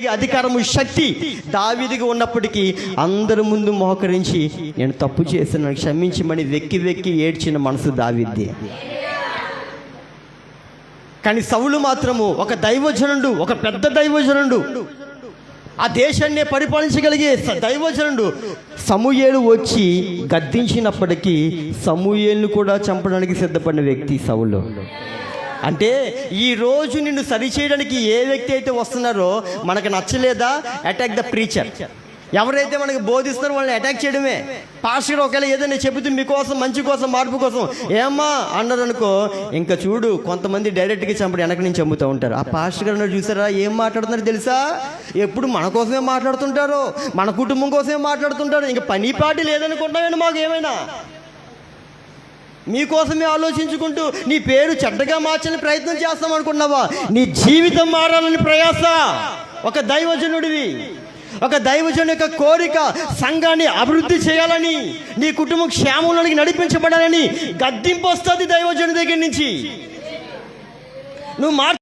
అధికారము శక్తి దావిదిగా ఉన్నప్పటికీ అందరి ముందు మోకరించి నేను తప్పు చేసిన క్షమించమని వెక్కి వెక్కి ఏడ్చిన మనసు దావిద్ది కానీ సవులు మాత్రము ఒక దైవజనుడు ఒక పెద్ద దైవజనుడు. ఆ దేశాన్ని పరిపాలించగలిగే దైవజనుడు. సమూయేలు వచ్చి గద్దించినప్పటికీ సమూయేలును కూడా చంపడానికి సిద్ధపడిన వ్యక్తి సవులు అంటే ఈ రోజు నిన్ను సరిచేయడానికి ఏ వ్యక్తి అయితే వస్తున్నారో మనకు నచ్చలేదా? అటాక్ ద ప్రీచర్ ఎవరైతే మనకి బోధిస్తారో వాళ్ళని అటాక్ చేయడమే. పాస్టర్ ఒకవేళ ఏదైనా చెబుతూ మీకోసం మంచి కోసం మార్పు కోసం ఏమ్మా అన్నారు అనుకో ఇంకా చూడు కొంతమంది డైరెక్ట్గా చంపడం వెనక నుంచి చంపుతూ ఉంటారు. ఆ పాస్టర్ గారు చూసారా ఏం మాట్లాడుతున్నారు తెలుసా? ఎప్పుడు మన కోసమే మాట్లాడుతుంటారు మన కుటుంబం కోసమే మాట్లాడుతుంటారు ఇంకా పని పాటి లేదనుకుంటామేనా మాకు ఏమైనా? మీకోసమే ఆలోచించుకుంటూ నీ పేరు చెడ్డగా మార్చని ప్రయత్నం చేస్తాం అనుకున్నావా? నీ జీవితం మారాలని ప్రయాస. ఒక దైవజనుడివి. ఒక దైవజను యొక్క కోరిక సంఘాన్ని అభివృద్ధి చేయాలని నీ కుటుంబం క్షేమంలోనికి నడిపించబడాలని గద్దింపు వస్తుంది దైవజను దగ్గర నుంచి. నువ్వు మార్